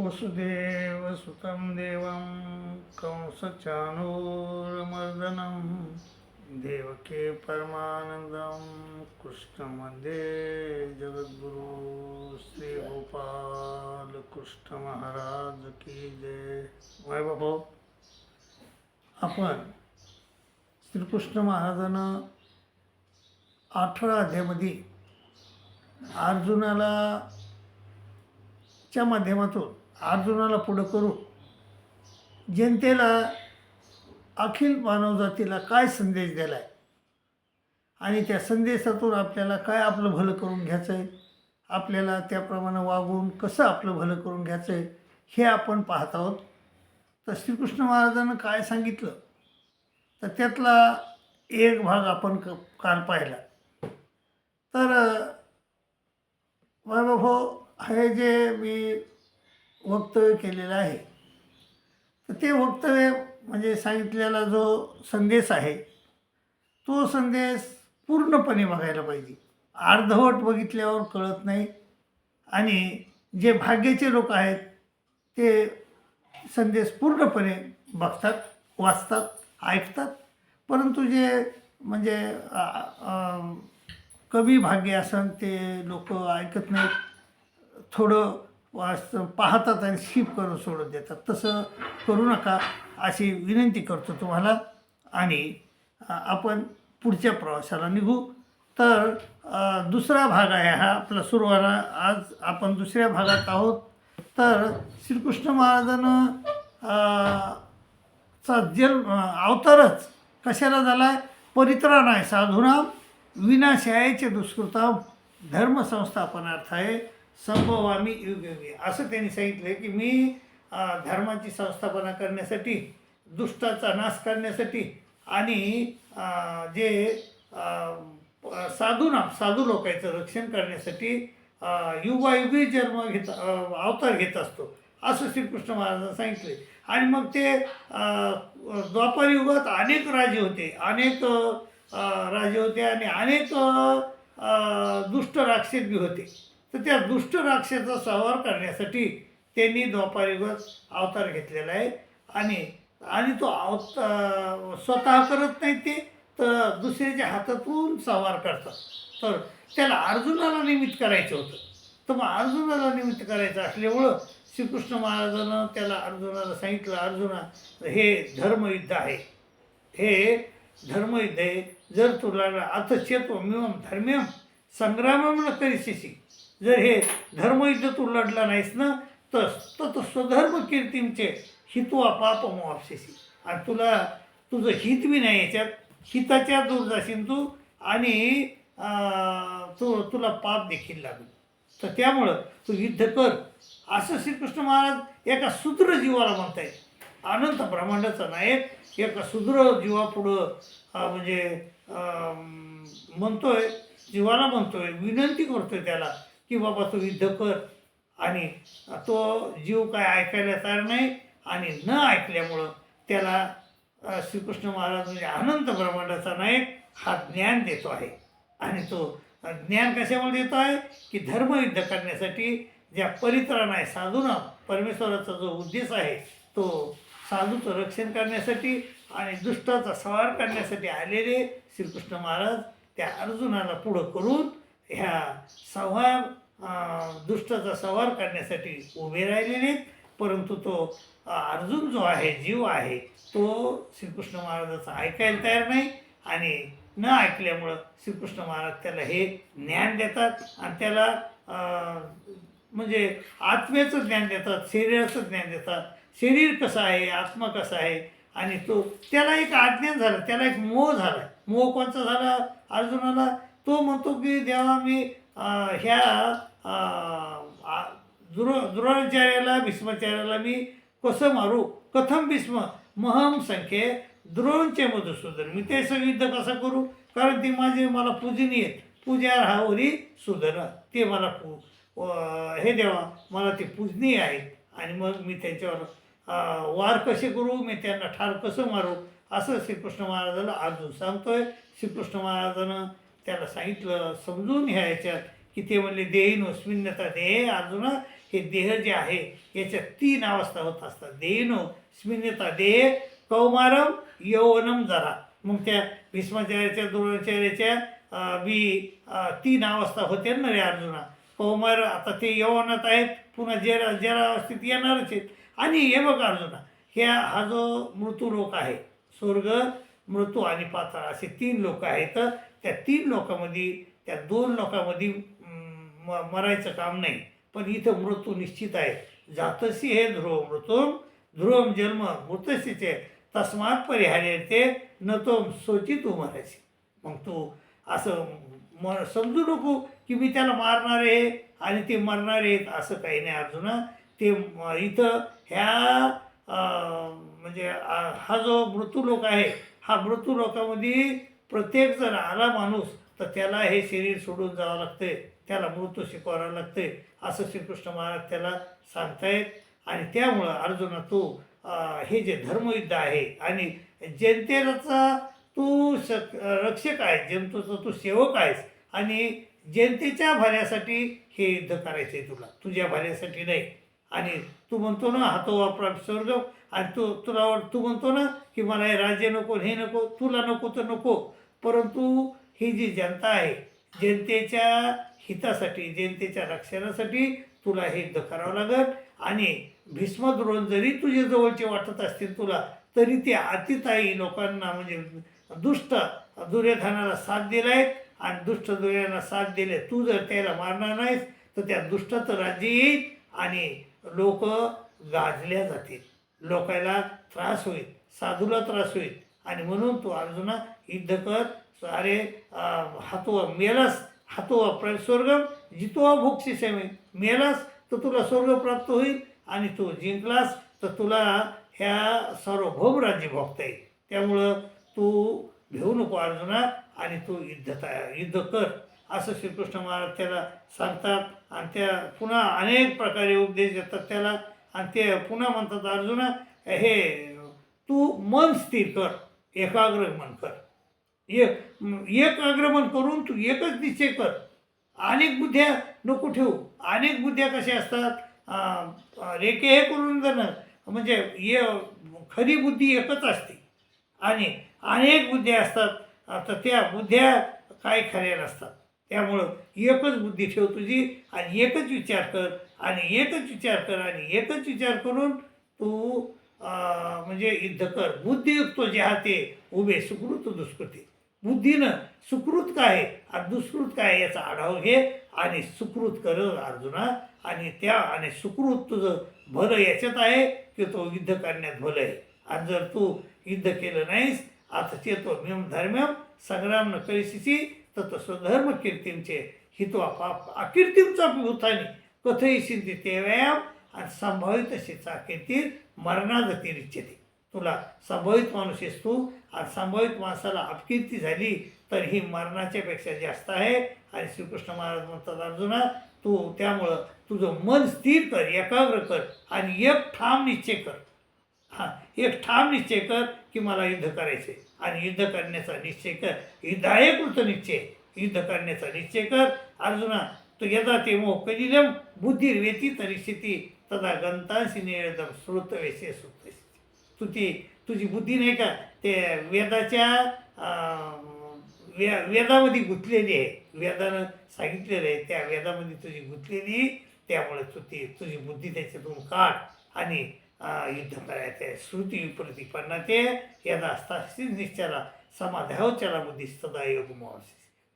वसुदेवसुतं देवं कंसचाणूरमर्दनं देवके परमानन्दं कृष्णमध्ये जगद्गुरु श्रीगोपालकृष्णमहाराज महाराज की जय। वाय बाबा। आपण श्रीकृष्ण महाराजांना आठव्या अध्यामध्ये अर्जुनाला च्या माध्यमातून अर्जुनाला पुढं करू. जनतेला अखिल मानवजातीला काय संदेश दिला आहे आणि त्या संदेशातून आपल्याला काय आपलं भलं करून घ्यायचं आहे आपल्याला त्याप्रमाणे वागून कसं आपलं भलं करून घ्यायचं आहे हे आपण पाहत आहोत. तर श्रीकृष्ण महाराजांनं काय सांगितलं? तर त्यातला एक भाग आपण क काल पाहिला. तर वैभव हे जे मी वक्तव्य केलेलं आहे. तर ते वक्तव्य म्हणजे सांगितलेला जो संदेश आहे तो संदेश पूर्णपणे बघायला पाहिजे. अर्धवट बघितल्यावर कळत नाही आणि जे भाग्याचे लोक आहेत ते संदेश पूर्णपणे बघतात वाचतात ऐकतात. परंतु जे म्हणजे कमी भाग्य असन ते लोक ऐकत नाहीत. थोडं वाच पाहतात आणि स्किप करून सोडून देतात. तसं करू नका अशी विनंती करतो तुम्हाला. आणि आपण पुढच्या प्रवासाला निघू. तर दुसरा भाग आहे हा आपला सुरुवाला. आज आपण दुसऱ्या भागात आहोत. तर श्रीकृष्ण महाराजानं चा जन्म अवतारच कशाला झाला आहे परित्राण आहे साधूनाम विनाशायाचे दुष्कृताम आहे. संभवामी युग युगे असं त्यांनी सांगितलं की मी धर्माची संस्थापना करण्यासाठी दुष्टाचा नाश करण्यासाठी आणि जे साधूना साधू लोकांचं रक्षण करण्यासाठी युगायुगी जन्म घेत अवतार घेत असतो. असं श्रीकृष्ण महाराजांनी सांगितले आणि मग ते अ, द्वापार युगात अनेक राजे होते. अनेक राजे होते आणि अनेक दुष्ट राक्षस बी होते. तर त्या दुष्ट राक्षसाचा संहार करण्यासाठी त्यांनी द्वापारीवर अवतार घेतलेला आहे. आणि आणि तो अवता स्वतः करत नाही ते तर दुसऱ्याच्या हातातून संहार करतात. तर त्याला अर्जुनाला निमित्त करायचं होतं. तर मग अर्जुनाला निमित्त करायचं असल्यामुळं श्रीकृष्ण महाराजानं त्याला अर्जुनाला सांगितलं अर्जुना हे धर्मयुद्ध आहे. हे धर्मयुद्ध आहे. जर तुला अथ चेत्वमिवम धर्म्यम संग्रामम न करिष्यसी जर हे धर्मयुद्ध तू लढला नाहीस ना तर तत स्वधर्म कीर्तींचे हितवा पाप मोपशेसी आणि तुला तुझं हित बी नाही याच्यात हिताच्या दूर जाशील तू आणि तू तुला पाप देखील लागेल. तर त्यामुळं तू युद्ध कर. असं श्रीकृष्ण महाराज एका सुदृढ जीवाला म्हणतायत. अनंत ब्रह्मांडाचा नायक एका सुद्र जीवापुढं म्हणजे म्हणतोय जीवाला म्हणतोय विनंती करतोय त्याला की बाबा तू युद्ध कर. आणि तो जीव काय ऐकायला तयार नाही आणि न ऐकल्यामुळं त्याला श्रीकृष्ण महाराज म्हणजे अनंत ब्रह्मांडाचा नायक हा ज्ञान देतो आहे. आणि तो ज्ञान कशामुळे देतो आहे? की धर्मयुद्ध करण्यासाठी ज्या परित्राण आहे साधूनं परमेश्वराचा जो उद्देश आहे तो साधूचं रक्षण करण्यासाठी आणि दुष्टाचा संहार करण्यासाठी आलेले श्रीकृष्ण महाराज त्या अर्जुनाला पुढं करून ह्या संहार दुष्टाचा सवार करण्यासाठी उभे राहिले नाहीत परंतु तो अर्जुन जो आहे जीव आहे तो श्रीकृष्ण महाराजाचं ऐकायला तयार नाही आणि न ऐकल्यामुळं श्रीकृष्ण महाराज त्याला हे ज्ञान देतात आणि त्याला म्हणजे आत्म्याचं ज्ञान देतात शरीराचं ज्ञान देतात. शरीर कसं आहे आत्मा कसा आहे आणि तो त्याला एक आज्ञान झालं त्याला एक मोह झाला. मोह कोणचा झाला? अर्जुनाला. तो म्हणतो की देवा मी ह्या द्रो द्रोणाचार्याला भीष्माचार्याला मी कसं मारू? कथम भीष्म? महम संख्ये द्रोणचे मधुसूदन. मी ते युद्ध कसं करू? कारण ती माझे मला पूजनीय पूजा राहावरी सुधन. ते मला पू हे देवा मला ते पूजनीय आहेत. आणि मग मी त्यांच्यावर वार कसे करू? मी त्यांना ठार कसं मारू? असं श्रीकृष्ण महाराजाला अर्जुन सांगतोय. श्रीकृष्ण महाराजानं त्याला सांगितलं समजून ह्या याच्यात की ते म्हणले देहीन स्मिन्नता देह अर्जुना हे देह जे आहे याच्यात तीन अवस्था होत असतात. देहीनो स्मिन्नता देह कौमारम यौवनम जरा. मग त्या भीष्माचार्याच्या द्रोणाचार्याच्या बी तीन अवस्था होत्या ना रे अर्जुना. कौमार आता ते यवनात आहेत पुन्हा जरा जरा अवस्थेत येणारच आहेत. आणि हे बघ अर्जुना ह्या हा जो मृत्यू लोक आहे स्वर्ग मृत्यू आणि पाताळ असे तीन लोक आहेत. त्या तीन लोकांमध्ये त्या दोन लोकांमध्ये म मरायचं काम नाही. पण इथं मृत्यू निश्चित आहे. जातसी हे ध्रुव मृत्यू ध्रुवम जन्म मृतसीचे तस्मात परिहार्य ते न तो सोची तू मरायची मग तू असं म समजू नको की मी त्याला मारणार आहे आणि ते मरणार आहेत असं काही नाही अर्जुना. ते इथं ह्या म्हणजे हा जो मृत्यू लोक आहे हा मृत्यू लोकामध्ये प्रत्येक जर आला माणूस तर त्याला हे शरीर सोडून जावं लागते त्याला मृत्यू शिकवावं लागते असं श्रीकृष्ण महाराज त्याला सांगतायत. आणि त्यामुळं अर्जुना तू हे जे धर्मयुद्ध आहे आणि जनतेचा तू शक रक्षक आहेस जनतेचा तू सेवक आहेस आणि जनतेच्या भल्यासाठी हे युद्ध करायचं आहे तुला. तुझ्या भल्यासाठी नाही. आणि तू म्हणतो ना हातो वापरा स्वर्ग आणि तू तुला तू म्हणतो ना की मला हे राज्य नको हे नको तुला नको तर नको. परंतु ही जी जनता आहे जनतेच्या हितासाठी जनतेच्या रक्षणासाठी तुला हे युद्ध करावं लागत आणि भीष्म द्रोण जरी तुझ्या जवळचे वाटत असतील तुला तरी ते अतिताई लोकांना म्हणजे दुष्ट दुर्योधनाला साथ दिलाय. आणि दुष्ट दुर्योधनाला साथ दिले तू जर त्याला मारणार नाहीस तर त्या दुष्टाचं राज्य येईल आणि लोक गाजल्या जातील. लोकायला त्रास होईल साधूला त्रास होईल. आणि म्हणून तू अर्जुना युद्ध कर अरे हातोवा मेलास हातो प्र स्वर्ग जितोवा भोगशी सेमे मेलास तर तुला स्वर्ग प्राप्त होईल आणि तू जिंकलास तर तुला ह्या सार्वभौम राज्य भोगता येईल. त्यामुळं तू घेऊ नको अर्जुना आणि तू युद्ध तयार युद्ध कर असं श्रीकृष्ण महाराज त्याला सांगतात. आणि त्या पुन्हा अनेक प्रकारे उपदेश देतात त्याला. आणि ते पुन्हा म्हणतात अर्जुना हे तू मन स्थिर कर. एकाग्र मन कर. एक एकाग्र मन करून तू एकच निश्चय कर. अनेक बुद्ध्या नको ठेवू. अनेक बुद्ध्या कशा असतात? रेके रेखे हे करून जाणं म्हणजे ये खरी बुद्धी एकच असते. आणि अनेक बुद्ध्या असतात तर त्या बुद्ध्या काय खऱ्या नसतात. त्यामुळं एकच बुद्धी ठेव तुझी आणि एकच विचार कर. आणि एकच विचार कर आणि एकच विचार करून तू म्हणजे युद्ध कर बुद्धियुक्त जे ते उभे सुकृत दुष्कृती. बुद्धीनं सुकृत काय आहे? आणि दुष्कृत काय याचा आढावा घे आणि सुकृत कर अर्जुना. आणि त्या आणि सुकृत तुझं भलं याच्यात आहे की तो युद्ध करण्यात भलं आहे. आणि जर तू युद्ध केलं नाहीस आता चेतो मिम धर्म्यम संग्राम न करिसिसी तर स्वधर्म कीर्तींचे हितवा पाप अकीर्तींचा भूतानी. कथई सिद्धी ते व्यायाम आणि संभावित शिचा कीर्ती इच्छिते तुला संभावित माणूस आहेस तू. आणि संभावित माणसाला अपकीर्ती झाली तर ही मरणाच्या पेक्षा जास्त आहे. आणि श्रीकृष्ण महाराज म्हणतात अर्जुना तू त्यामुळं तुझं मन स्थिर कर एकाग्र कर आणि एक ठाम निश्चय कर. हां एक ठाम निश्चय कर की मला युद्ध करायचे आणि युद्ध करण्याचा निश्चय कर. युद्धायकृत निश्चय युद्ध करण्याचा निश्चय कर. अर्जुना तो यदा ते मोह कलिलम बुद्धिर्वेती तरी स्थिती तदा गंतांशी निवेदम श्रुत वेशे तू ती तुझी बुद्धी नाही का ते वेदाच्या वे वेदामध्ये गुंतलेली आहे. वेदानं सांगितलेलं आहे त्या वेदामध्ये तुझी गुंतलेली त्यामुळे तू ती तुझी बुद्धी त्याच्यातून काढ आणि युद्ध करायचं आहे. श्रुती विप्रतिपन्ना ते यदा असता निश्चला समाधावच्याला बुद्धी सदा योग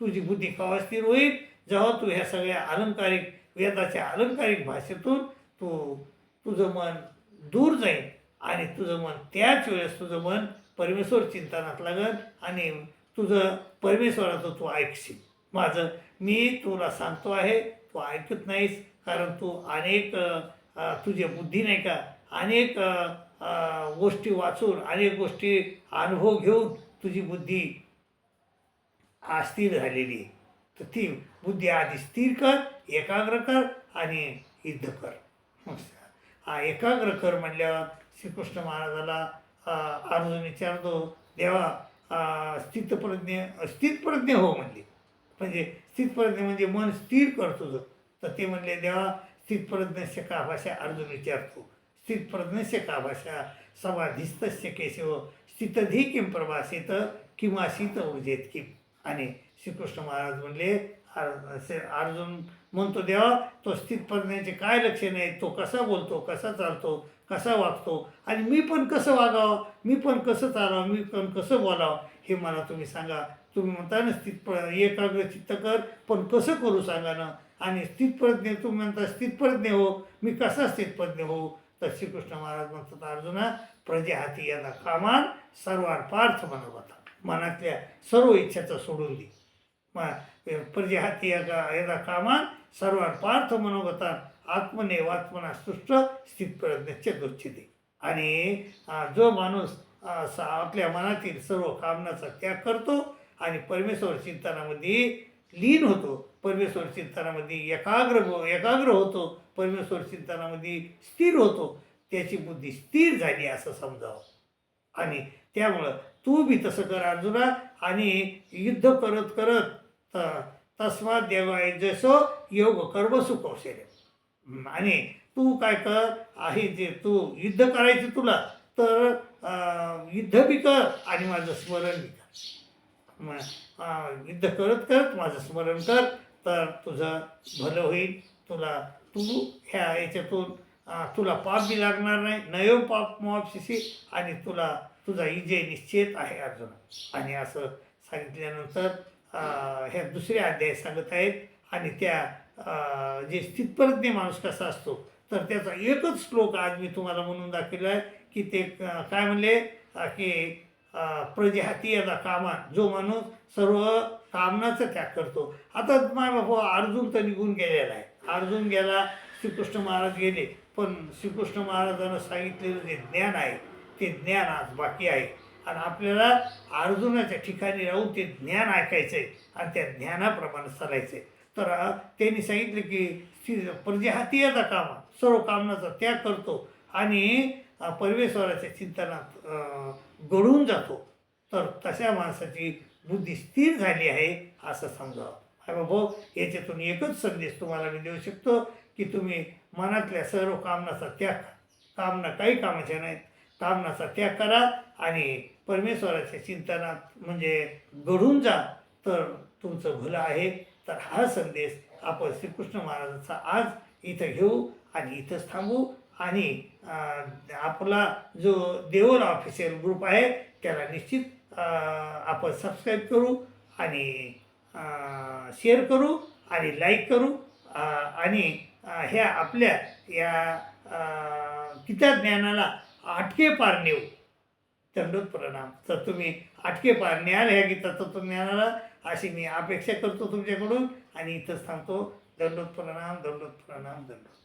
तुझी बुद्धी कवा स्थिर होईल? जेव्हा तू ह्या सगळ्या अलंकारिक वेदाच्या अलंकारिक भाषेतून तू तुझं मन दूर जाईल. आणि तुझं मन त्याच वेळेस तुझं मन परमेश्वर चिंतनात लागल आणि तुझं परमेश्वराचं तू ऐकशील. माझं मी तुला सांगतो आहे तू ऐकत नाहीस कारण तू अनेक तुझी बुद्धी नाही का? अनेक गोष्टी वाचून अनेक गोष्टी अनुभव घेऊन तुझी बुद्धी अस्थिर झालेली आहे. तर ती बुद्धी आधी स्थिर कर एकाग्र कर आणि युद्ध कर. मग हा एकाग्र कर म्हणल्यावर श्रीकृष्ण महाराजाला अर्जुन विचारतो देवा स्थितप्रज्ञ स्थितप्रज्ञ हो म्हणले. म्हणजे स्थितप्रज्ञ म्हणजे मन स्थिर करतो तर ते म्हणले देवा स्थितप्रज्ञस्य का भाषा? अर्जुन विचारतो. स्थितप्रज्ञस्य का भाषा? समाधिस्तस्य केशव हो? स्थितधी किं प्रभासित किंवा शीत ऊर्जेत किम आणि श्रीकृष्ण महाराज म्हणले अर्जुन म्हणतो देवा तो स्थितप्रज्ञाचे काय लक्षण आहे तो कसा बोलतो? कसा चालतो? कसा वागतो आणि मी पण कसं वागावं मी पण कसं चालावं मी पण कसं बोलावं हे मला तुम्ही सांगा. तुम्ही म्हणता ना स्थित एकाग्र चित्त कर पण कसं करू सांगा ना? आणि स्थितप्रज्ञ तुम्ही म्हणता स्थितप्रज्ञ हो मी कसा स्थितप्रज्ञ हो तर श्रीकृष्ण महाराज म्हणतात अर्जुना प्रजाहाती याला कामान सर्वार पार्थ मनवता मनातल्या सर्व इच्छाचं सोडून दे. म- प्रजाहाती याला याचा कामान सर्वार पार्थ मनोगता आत्मनेवात्मना सृष्ट स्थितप्रज्ञाचे दोच्छिते आणि जो माणूस स- आपल्या मनातील सर्व कामनाचा त्याग करतो आणि परमेश्वर चिंतनामध्ये लीन होतो परमेश्वर चिंतनामध्ये एकाग्र हो, एकाग्र होतो परमेश्वर चिंतनामध्ये स्थिर होतो त्याची बुद्धी स्थिर झाली असं समजावं. आणि त्यामुळं तू बी तसं कर अर्जुना आणि युद्ध करत करत त- तस्मात देवाय जसो योग कर्म सुकौशल्य आणि तू काय कर आहे जे तू युद्ध करायचं तुला तर युद्ध बी कर आणि माझं स्मरण बी कर. युद्ध करत करत माझं स्मरण कर तर तुझं भलं होईल. तुला तू ह्या याच्यातून तुला पाप बी लागणार नाही नयो पाप मोपशिशी आणि तुला तुझा विजय निश्चित आहे अर्जुन. आणि असं सांगितल्यानंतर ह्या दुसऱ्या अध्याय सांगत आहेत आणि त्या जे स्थितप्रज्ञ माणूस कसा असतो. तर त्याचा एकच श्लोक आज मी तुम्हाला म्हणून दाखवला आहे की ते काय म्हणले की प्रजे प्रजाती याचा कामा जो माणूस सर्व कामनाचा त्याग करतो. आता माय बाबा हो, अर्जुन तर निघून गेलेला आहे. अर्जुन गेला श्रीकृष्ण महाराज गेले पण श्रीकृष्ण महाराजांना सांगितलेलं जे ज्ञान आहे ते ज्ञान आज बाकी आहे. आणि आपल्याला अर्जुनाच्या ठिकाणी राहून ते ज्ञान ऐकायचं आहे आणि त्या ज्ञानाप्रमाणे चालायचं आहे तर त्यांनी सांगितलं की श्री- हा याचा कामा सर्व कामनाचा त्याग करतो आणि परमेश्वराच्या चिंतनात अ, गढून जातो. तर तशा माणसाची बुद्धी स्थिर झाली आहे असं समजावं. अरे भाऊ याच्यातून एकच संदेश तुम्हाला मी देऊ शकतो की तुम्ही मनातल्या सर्व कामनाचा त्याग कामना काही कामाच्या नाहीत. कामनाचा त्याग करा आणि परमेश्वराच्या चिंतनात म्हणजे घडून जा तर तुमचं भलं आहे. तर हा संदेश आपण श्रीकृष्ण महाराजांचा आज इथं घेऊ आणि इथंच थांबू. आणि आपला जो देवल ऑफिशियल ग्रुप आहे त्याला निश्चित आपण सबस्क्राईब करू आणि शेअर करू आणि लाईक करू. आणि ह्या आपल्या या अं, गीता ज्ञानाला आटके पार नेऊ चंडोत प्रणाम तर तुम्ही आटके पार न्याल ह्या गीता तत्वज्ञानाला. अशी मी अपेक्षा करतो तुमच्याकडून. आणि इथंच थांबतो. दंडोत प्रणाम दंडोत प्रणाम दंडोत